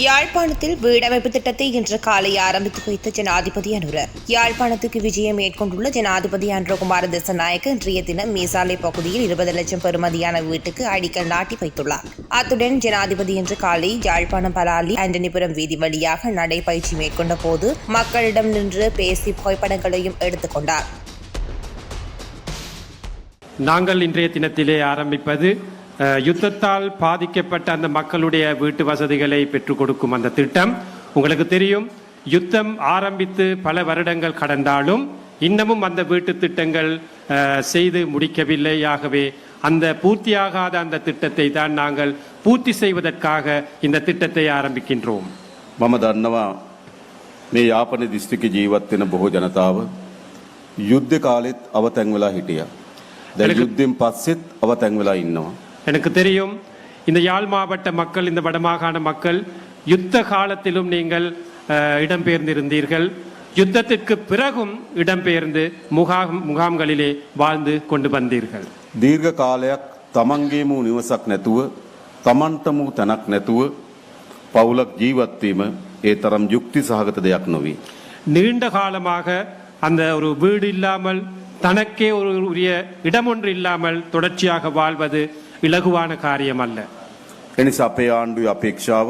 யாழ்ப்பாணத்தில் வீடமைப்பு திட்டத்தை இன்று காலை ஆரம்பித்து வைத்த ஜனாதிபதி அனுர யாழ்ப்பாணத்துக்கு விஜயம் மேற்கொண்டுள்ள ஜனாதிபதி அனுரகுமார திசநாயக்க இன்றைய தினம் மீசாலை பகுதியில் இருபது லட்சம் பெறுமதியான வீட்டுக்கு அடிக்கல் நாட்டி வைத்துள்ளார். அத்துடன் ஜனாதிபதி இன்று காலை யாழ்ப்பாணம் பலாலி ஆண்டனிபுரம் வீதி வழியாக நடைபயிற்சி மேற்கொண்ட போது மக்களிடம் நின்று பேசி புகைப்படங்களையும் எடுத்துக்கொண்டார் நாங்கள் இன்றைய தினத்திலே ஆரம்பிப்பது யுத்தத்தால் பாதிக்கப்பட்ட அந்த மக்களுடைய வீட்டு வசதிகளை பெற்றுக் கொடுக்கும் அந்த திட்டம் உங்களுக்கு தெரியும் யுத்தம் ஆரம்பித்து பல வருடங்கள் கடந்தாலும் இன்னமும் அந்த வீட்டு திட்டங்கள் அஹ், செய்து முடிக்கவில்லை ஆகவே அந்த பூர்த்தியாகாத அந்த திட்டத்தை தான் நாங்கள் பூர்த்தி செய்வதற்காக இந்த திட்டத்தை ஆரம்பிக்கின்றோம் මම දන්නවා මේ යාපන දිස්ත්‍රික ජීවත් වෙන බොහෝ ජනතාව යුද්ධ කාලෙත් අවතැන් වෙලා හිටියා. දැන් යුද්ධෙන් පස්සෙත් අවතැන් වෙලා ඉන්නවා. எனக்கு தெரியும் இந்த யாழ் மாவட்ட மக்கள் இந்த வடமாகாண மக்கள் யுத்த காலத்திலும் நீங்கள் அஹ், இடம்பெயர்ந்திருந்தீர்கள் யுத்தத்திற்கு பிறகும் இடம்பெயர்ந்து முகாம் முகாம்களிலே வாழ்ந்து கொண்டு வந்தீர்கள் දීර්ඝ කාලයක් තමන්ගේම වූ නිවසක් නැතුව තමන්ටම වූ තැනක් නැතුව පවුලක් ජීවත්වීම ඒ තරම් යුක්ති සහගත දෙයක් නොවී. நீண்ட காலமாக அந்த ஒரு வீடு இல்லாமல் தனக்கே ஒரு உரிய இடம் ஒன்று இல்லாமல் தொடர்ச்சியாக வாழ்வது இலகுவான காரியம் அல்ல එනිසා අපේ ආණ්ඩුවේ අපේක්ෂාව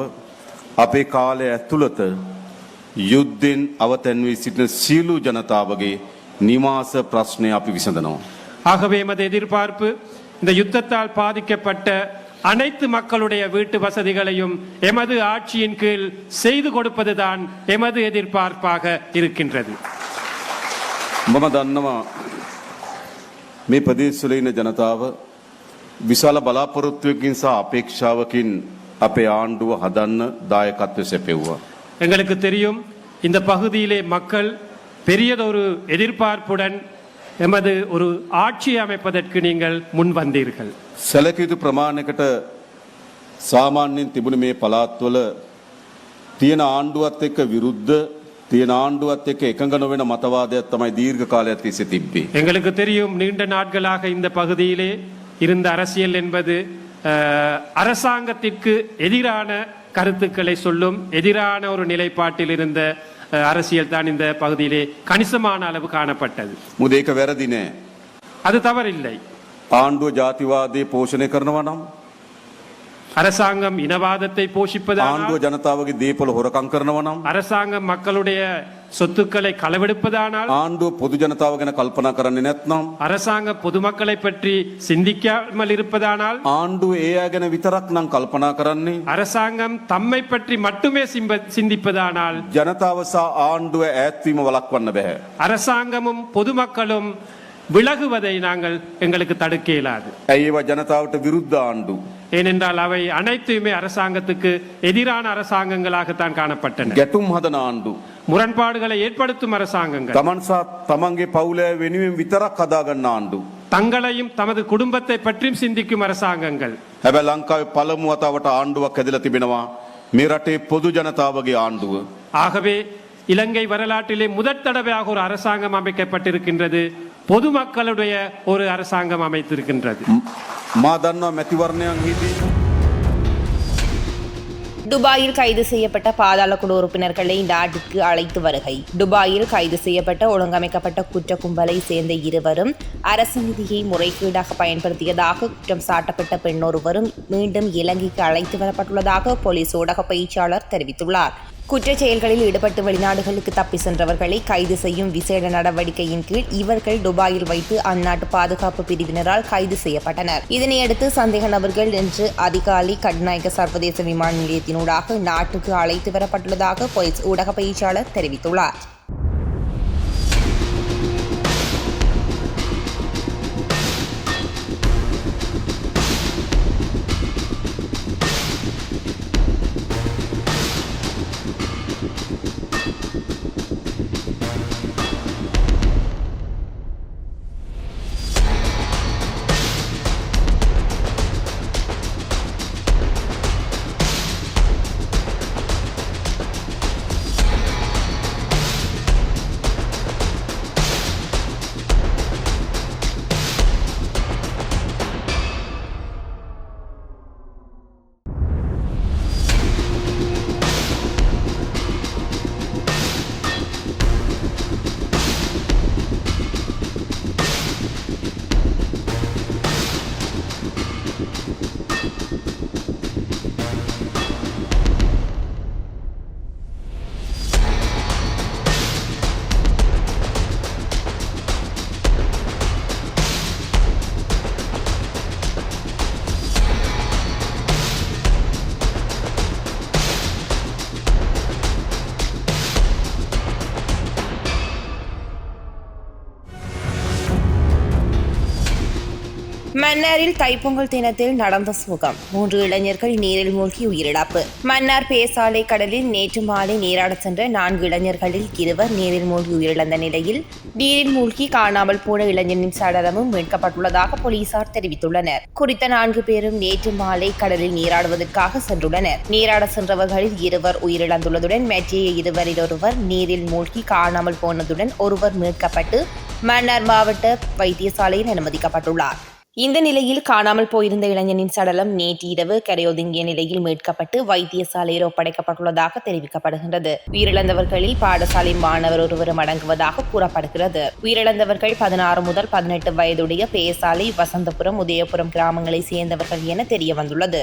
අපේ කාලය ඇතුළත යුද්ධෙන් අවතැන්වී සිටින සියලු ජනතාවගේ නිවාස ප්‍රශ්නය අපි විසඳනවා. ஆகவே எமது எதிர்பார்ப்பு இந்த யுத்தத்தால் பாதிக்கப்பட்ட அனைத்து மக்களுடைய வீட்டு வசதிகளையும் எமது ஆட்சியின் கீழ் செய்து கொடுப்பதுதான் எமது எதிர்பார்ப்பாக இருக்கின்றது මම දන්නවා මේ ප්‍රදේශවල ඉන්න ජනතාව විශාල බලාපොරොත්තුවකින් සහ අපේක්ෂාවකින් අපේ ආණ්ඩුව හදන්න දායකත්ව සැපෙව්වා. எங்களுக்கு தெரியும் இந்த பகுதியிலே மக்கள் பெரியதொரு எதிர்பார்ப்புடன் எமது ஒரு ஆட்சி அமைப்பதற்கு நீங்கள் முன் வந்தீர்கள் සැලකයුතු ප්‍රමාණයකට සාමාන්‍යයෙන් තිබුණ මේ පළාත්වල තියෙන ආණ්ඩුවත් එක්ක විරුද්ධ තියෙන ආණ්ඩුවත් එක්ක එකඟ නොවෙන මතවාදයක් තමයි දීර්ඝ කාලයක් තිස්සේ තිබ්බේ. எங்களுக்கு தெரியும் நீண்ட நாட்களாக இந்த பகுதியிலே இருந்த அரசியல் என்பது அஹ், அரசாங்கத்திற்கு எதிரான கருத்துக்களை சொல்லும் எதிரான ஒரு நிலைப்பாட்டில் இருந்த அஹ், அரசியல் தான் இந்த பகுதியிலே கணிசமான அளவு காணப்பட்டது මුද ඒක වැරදි නෑ. அது தவறில்லை ආණ්ඩුව ජාතිවාදය පෝෂණය කරනවා නම් அரசாங்கம் இனவாதத்தை போஷிப்பதானால் ආණ්ඩුව ජනතාවගේ දේපොළ හොරකං කරනවා නම් அரசாங்கம் மக்களுடைய சொத்துக்களை களவெடுப்பதானால் ආණ්ඩුව පොදු ජනතාව ගැන කල්පනා කරන්නේ නැත්නම් அரசாங்கம் பொதுமக்களை பற்றி சிந்திக்காமல் இருப்பதானால் ආණ්ඩුව ඒ අය ගැන විතරක් නම් කල්පනා කරන්නේ அரசாங்கம் தம்மை பற்றி மட்டுமே சிம்ப- சிந்திப்பதானால் ජනතාව සහ ආණ්ඩුව ඈත්වීම වලක්වන්න බැහැ. அரசாங்கமும் பொதுமக்களும் விலகுவதை நாங்கள் எங்களுக்கு தடுக்க இயலாது ඇයි ඒවා ජනතාවට විරුද්ධ ආණ්ඩු. ஏனென்றால் அவை அனைத்துமே அரசாங்கத்துக்கு எதிரான அரசாங்கங்களாகத்தான் காணப்பட்டன ගැටුම් හදන ආණ්ඩු. முரண்பாடுகளை ஏற்படுத்தும் அரசாங்கங்கள் තමන් සහ තමන්ගේ පවුලෑ වෙනුවෙන් විතරක් හදාගන්න ආණ්ඩු. தங்களையும் தமது குடும்பத்தை பற்றியும் சிந்திக்கும் அரசாங்கங்கள் හැබැ ලංකාවේ පළමු වතාවට ආණ්ඩුවක් ඇදල තිබෙනවා මේ රටේ පොදු ජනතාවගේ ආණ්ඩුව. ஆகவே இலங்கை வரலாற்றிலே முதற் தடவையாக ஒரு அரசாங்கம் அமைக்கப்பட்டிருக்கின்றது பொதுமக்களுடைய ஒரு அரசாங்கம் அமைத்திருக்கின்றது. துபாயில் கைது செய்யப்பட்ட பாதாள குழு உறுப்பினர்களை நாட்டுக்கு அழைத்து வருகை. துபாயில் கைது செய்யப்பட்ட ஒழுங்கமைக்கப்பட்ட குற்ற கும்பலை சேர்ந்த இருவரும் அரசு நிதியை முறைகேடாக பயன்படுத்தியதாக குற்றம் சாட்டப்பட்ட பெண்ணொருவரும் மீண்டும் இலங்கைக்கு அழைத்து வரப்பட்டுள்ளதாக போலீஸ் ஊடக பயிற்சியாளர் தெரிவித்துள்ளார். குற்றச் செயல்களில் ஈடுபட்டு வெளிநாடுகளுக்கு தப்பி சென்றவர்களை கைது செய்யும் விசேட நடவடிக்கையின் கீழ் இவர்கள் துபாயில் வைத்து அந்நாட்டு பாதுகாப்பு பிரிவினரால் கைது செய்யப்பட்டனர். இதனையடுத்து சந்தேக நபர்கள் இன்று அதிகாலை கட்நாயக சர்வதேச விமான நிலையத்தினூடாக நாட்டுக்கு அழைத்து வரப்பட்டுள்ளதாக போலீஸ் ஊடக பேச்சாளர் தெரிவித்துள்ளார். மன்னாரில் தைப்பொங்கல் தினத்தில் நடந்த சுகம். மூன்று இளைஞர்கள் நீரில் மூழ்கி உயிரிழப்பு. மன்னார் பேசாலை கடலில் நேற்று மாலை நீராடச் சென்ற நான்கு இளைஞர்களில் இருவர் நீரில் மூழ்கி உயிரிழந்த நிலையில் நீரில் மூழ்கி காணாமல் போன இளைஞனின் சடலமும் மீட்கப்பட்டுள்ளதாக போலீசார் தெரிவித்துள்ளனர். குறித்த நான்கு பேரும் நேற்று மாலை கடலில் நீராடுவதற்காக சென்றுள்ளனர். நீராட சென்றவர்களில் இருவர் உயிரிழந்துள்ளதுடன் மற்றைய இருவரில் ஒருவர் நீரில் மூழ்கி காணாமல் போனதுடன் ஒருவர் மீட்கப்பட்டு மன்னார் மாவட்ட வைத்தியசாலையில் அனுமதிக்கப்பட்டுள்ளார். இந்த நிலையில் காணாமல் போயிருந்த இளைஞனின் சடலம் நேற்று இரவு கரையொதுங்கிய நிலையில் மீட்கப்பட்டு வைத்தியசாலையில் ஒப்படைக்கப்பட்டுள்ளதாக தெரிவிக்கப்படுகின்றது. உயிரிழந்தவர்களில் பாடசாலை மாணவர் ஒருவரும் அடங்குவதாக கூறப்படுகிறது. உயிரிழந்தவர்கள் பதினாறு முதல் பதினெட்டு வயதுடைய பேசாலை வசந்தபுரம் உதயபுரம் கிராமங்களை சேர்ந்தவர்கள் என தெரிய வந்துள்ளது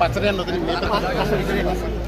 పచ్చగా ఉన్నది